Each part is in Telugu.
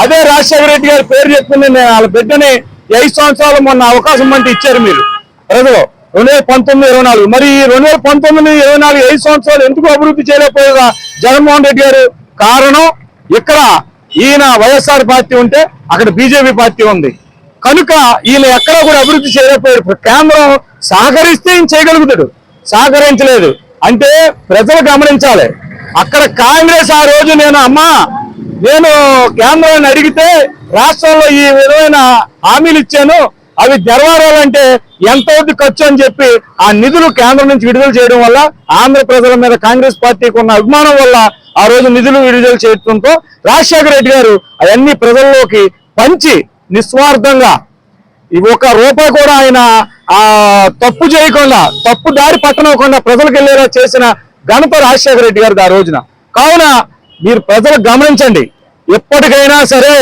అదే రాజశేఖర రెడ్డి గారు పేరు చెప్తుంది నేను వాళ్ళ బిడ్డని ఐదు సంవత్సరాలు మొన్న అవకాశం అంటే ఇచ్చారు మీరు. ప్రజలు. రెండు వేల పంతొమ్మిది ఇరవై నాలుగు. మరి ఈ రెండు వేల పంతొమ్మిది ఇరవై నాలుగు ఐదు సంవత్సరాలు ఎందుకు అభివృద్ధి చేయలేకపోయేదా జగన్మోహన్ రెడ్డి గారు? కారణం ఇక్కడ ఈయన వైఎస్ఆర్ పార్టీ ఉంటే అక్కడ బీజేపీ పార్టీ ఉంది. కనుక ఈయన ఎక్కడా కూడా అభివృద్ధి చేయలేకపోయారు కేంద్రం సహకరిస్తే ఈయన చేయగలుగుతాడు. సహకరించలేదు. అంటే ప్రజలు గమనించాలి. అక్కడ కాంగ్రెస్ ఆ రోజు నేను అమ్మా నేను కేంద్రాన్ని అడిగితే రాష్ట్రంలో ఈ విధమైన హామీలు ఇచ్చాను. అవి తెరవారాలంటే ఎంత ఖర్చు అని చెప్పి ఆ నిధులు కేంద్రం నుంచి విడుదల చేయడం వల్ల ఆంధ్ర ప్రజల మీద కాంగ్రెస్ పార్టీకి ఉన్న అభిమానం వల్ల ఆ రోజు నిధులు విడుదల చేయడంతో రాజశేఖర రెడ్డి గారు అవన్నీ ప్రజల్లోకి పంచి నిస్వార్థంగా ఒక రూపాయి కూడా ఆయన ఆ తప్పు చేయకుండా తప్పు దారి పట్టనవ్వకుండా ప్రజలకు వెళ్ళేలా చేసిన ఘనత రాజశేఖర రెడ్డి గారు ఆ రోజున. కావున మీరు ప్రజలు గమనించండి. ఎప్పటికైనా సరే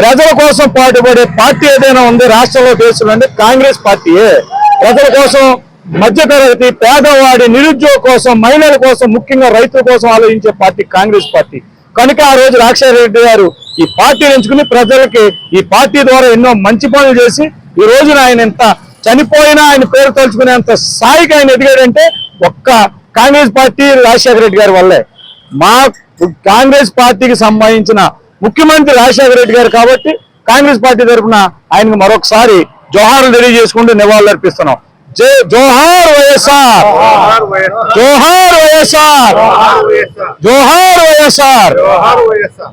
ప్రజల కోసం పాటుపడే పార్టీ ఏదైనా ఉంది రాష్ట్రంలో దేశంలో అంటే కాంగ్రెస్ పార్టీయే. ప్రజల కోసం మధ్యతరగతి పేదవాడి నిరుద్యోగ కోసం మహిళల కోసం ముఖ్యంగా రైతుల కోసం ఆలోచించే పార్టీ కాంగ్రెస్ పార్టీ. కనుక ఆ రోజు రాజశేఖర రెడ్డి గారు ఈ పార్టీని ఎంచుకుని ప్రజలకి ఈ పార్టీ ద్వారా ఎన్నో మంచి పనులు చేసి ఈ రోజున ఆయన ఎంత చనిపోయినా ఆయన పేరు తలుచుకునేంత స్థాయికి ఆయన ఎదిగాడంటే ఒక్క కాంగ్రెస్ పార్టీ రాజశేఖర రెడ్డి గారి వల్లే. మా కాంగ్రెస్ పార్టీకి సంబంధించిన ముఖ్యమంత్రి రాజశేఖర రెడ్డి గారు కాబట్టి కాంగ్రెస్ పార్టీ తరఫున ఆయనకు మరొకసారి జోహార్లు తెలియజేసుకుంటూ నివాళులు అర్పిస్తున్నాం. జై జోహార్ వైఎస్ఆర్. జోహార్ వైఎస్ఆర్. జోహార్ వైఎస్ఆర్. జోహార్ వైఎస్ఆర్. జోహార్ వైఎస్ఆర్. జోహార్ వైఎస్ఆర్.